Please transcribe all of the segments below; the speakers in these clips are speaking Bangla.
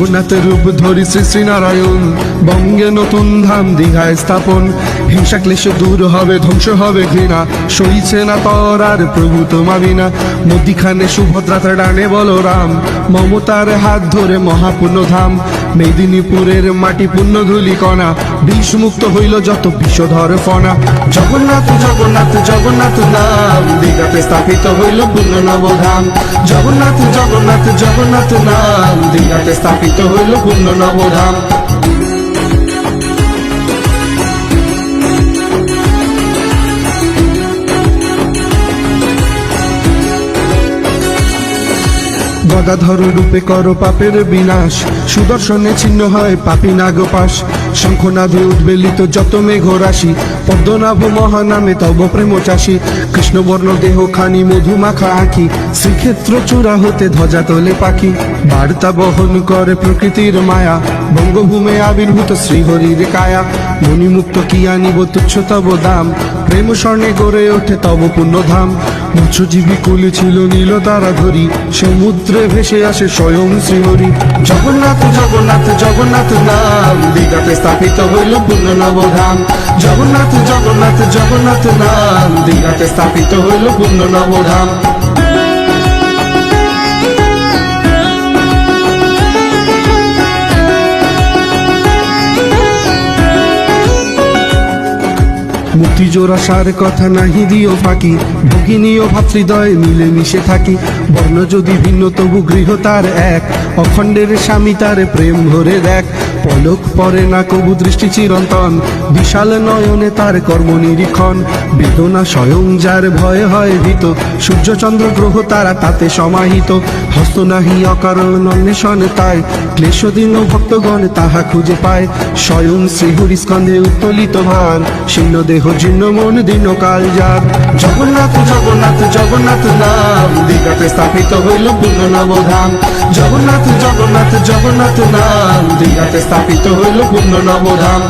Good জগন্নাথের রূপ ধরি শ্রী শ্রীনারায়ণ। বঙ্গে নতুন ধাম দীঘায় স্থাপন। হিংসা ক্লেশ দূর হবে, ধ্বংস হবে ঘৃণা। সইছে না তর আর প্রভু তোমা বিনা মধ্যিখানে সুভদ্রাতে ডানে বলো রাম মমতার হাত ধরে মহাপূর্ণ ধাম। মেদিনীপুরের মাটি পুণ্য ধুলি কণা বিষমুক্ত হইল যত বিষধর ফনা। জগন্নাথ জগন্নাথ জগন্নাথ নাম দীঘাতে স্থাপিত হইল পূর্ণ নবধাম। জগন্নাথ জগন্নাথ জগন্নাথ নাম দীঘাতে স্থাপিত হইল পূর্ণ নবধাম গদাধর রূপে কর পাপের বিনাশ সুদর্শনে ছিন্ন হয় পাপি নাগপাশ। শঙ্খনাদে উদ্বেলিত যত মেঘ রাশি পদ্মনাভ মহানামে তব প্রেম চাষী। কৃষ্ণবর্ণ দেহ খানি মধুমাখা আঁখি, শ্রীক্ষেত্র চূড়া হতে ধ্বজা তোলে পাখি। বার্তা বহন করে প্রকৃতির মায়া, বঙ্গভূমে আবির্ভূত শ্রীহরির কায়া। মণিমুক্ত কি আনিব তুচ্ছ তব দাম, প্রেম স্বর্ণে গড়ে ওঠে তব পুণ্যধাম মৎস্যজীবী কুলে ছিল নীল তারা ধরি সমুদ্রে ভেসে আসে স্বয়ং শ্রীহরি। জগন্নাথ জগন্নাথ জগন্নাথ নাম দীঘাতে স্থাপিত হইল পূর্ণ নবধাম জগন্নাথ জগন্নাথ জগন্নাথ নাম দীঘাতে স্থাপিত হইল পূর্ণ নবধাম মুক্তি জোড়া সার কথা নাহি দিও ফাঁকি, ভগিনী ও ভাতৃদয় মিলে মিশে থাকি। বর্ণ যদি ভিন্ন, তবু গৃহ তার এক। অখণ্ডের স্বামী তার প্রেম ভরে দেখ। পলক পরে না, কবু দৃষ্টি চিরন্তন। বিশাল নয়নে তার কর্ম নিরীক্ষণ। বেদনা স্বয়ং যার ভয় হয় ভীত। সূর্যচন্দ্র গ্রহ তারা তাতে সমাহিত। হস্ত নাহি অকারণ অন্বেষণ তাই। ক্লেশ দিন ভক্তগণ তাহা খুঁজে পায়। স্বয়ং শ্রীহরি স্কন্ধে উত্তোলিত ভার শীর্ণ দেহ জীর্ণ মন দিন কাল যাক। জগন্নাথ জগন্নাথ জগন্নাথ নাম দীঘাতে স্থাপিত হইল পূর্ণ নবধাম জগন্নাথ জগন্নাথ জগন্নাথ নাম দীঘাতে স্থাপিত হইল পূর্ণ নবধাম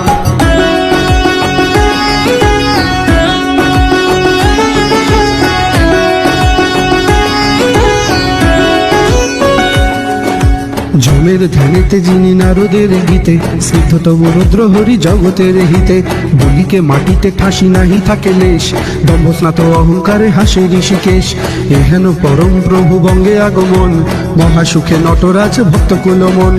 জমের ধ্যানেতে যিনি নারদের গীতে স্নিগ্ধতম রুদ্র হরি জগতের হিতে, বলিকে মাটিতে ঠাসি নাহি থাকে লেশ দম্ভস্নাত অহংকারে হাসে ঋষিকেশ। এহেন পরম প্রভু বঙ্গে আগমন, মহাসুখে নটরাজ ভক্ত কুলমন।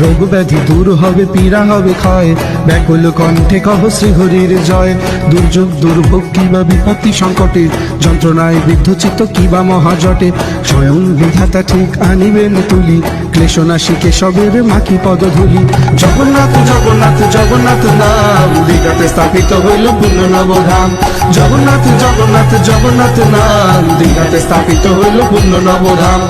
রোগ ব্যাধি দূর হবে, পীড়া হবে ক্ষয়, ব্যাকুল কণ্ঠে কহ শ্রীহরির জয়। দুর্যোগ, দুর্ভোগ কিবা বিপত্তি সংকটে, যন্ত্রণায় বিদ্ধচিত্ত কিবা মহাজটে। স্বয়ং বিধাতা ঠিক আনিবেন তুলি, ক্লেশনাশিকে সবের মাখি পদধূলি। জগন্নাথ জগন্নাথ জগন্নাথ নাম দীঘাতে স্থাপিত হইল পূর্ণ নবধাম। জগন্নাথ জগন্নাথ জগন্নাথ নাম দীঘাতে স্থাপিত হইল পূর্ণ নবধাম।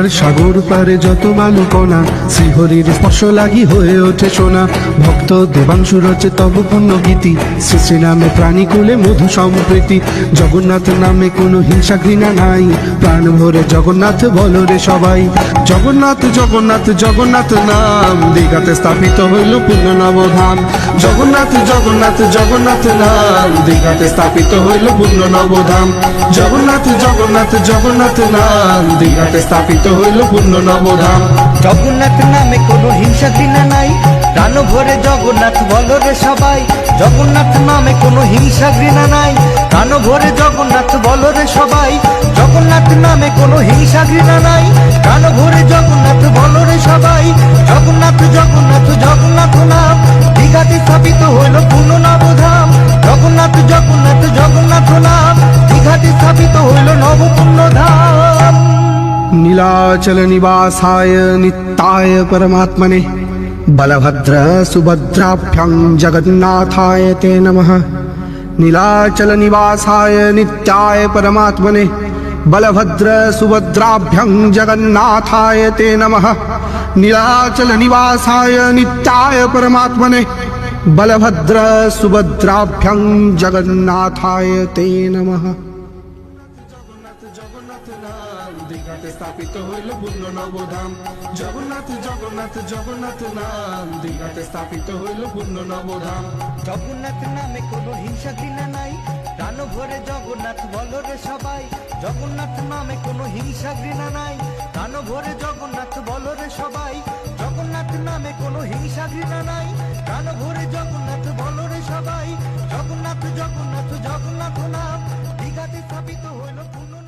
বিহার সাগর পারে যত বালুকণা, শ্রীহরির স্পর্শ লাগি হয়ে ওঠে সোনা। ভক্ত দেবাংশু রচে তব পূর্ণ গীতি শ্রী নামে প্রাণী কুলে মধু সম্প্রীতি। জগন্নাথ নামে কোনো হিংসা ঘৃণা নাই, প্রাণ ভরে জগন্নাথ বলো রে সবাই। জগন্নাথ জগন্নাথ জগন্নাথ নাম, দীঘাতে স্থাপিত হইল পূর্ণ নবধাম। জগন্নাথ জগন্নাথ জগন্নাথ নাম, দীঘাতে স্থাপিত হইল পূর্ণ নবধাম। জগন্নাথ জগন্নাথ জগন্নাথ নাম, দীঘাতে স্থাপিত হইল পূর্ণ নবধাম জগন্নাথ নামে কোনো হিংসা ঘৃণা নাই। প্রাণ ভরে জগন্নাথ বলো রে সবাই, জগন্নাথ নামে কোনো হিংসা ঘৃণা নাই। প্রাণ ভরে জগন্নাথ বলো রে সবাই, জগন্নাথ নামে কোনো হিংসা ঘৃণা নাই। প্রাণ ভরে জগন্নাথ বলো नीलाचलनिवासाय नित्ताय परमात्मने बलभद्रसुभद्राभ्यं जगन्नाथाय ते नमः। नीलाचलनिवासाय नित्याय परमात्मने बलभद्र सुभद्राभ्यं जगन्नाथाय ते नमः। नीलाचलनिवासाय नित्याय परमात्मने बलभद्र सुभद्राभ्यं जगन्नाथाय ते नमः। দীঘাতে স্থাপিত হইল পূর্ণ নবধাম। জগন্নাথ জগন্নাথ জগন্নাথ নাম, দীঘাতে স্থাপিত হইল পূর্ণ নবধাম। জগন্নাথ নামে কোনো হিংসা কিনা নাই প্রাণ ভরে জগন্নাথ বলো রে সবাই। জগন্নাথ নামে কোনো হিংসা ঘৃণা নাই প্রাণ ভরে জগন্নাথ বলো রে সবাই। জগন্নাথ নামে কোনো হিংসা ঘৃণা নাই প্রাণ ভরে জগন্নাথ বলো রে সবাই। জগন্নাথ জগন্নাথ জগন্নাথ নাম, দীঘাতে স্থাপিত হইল পুনঃ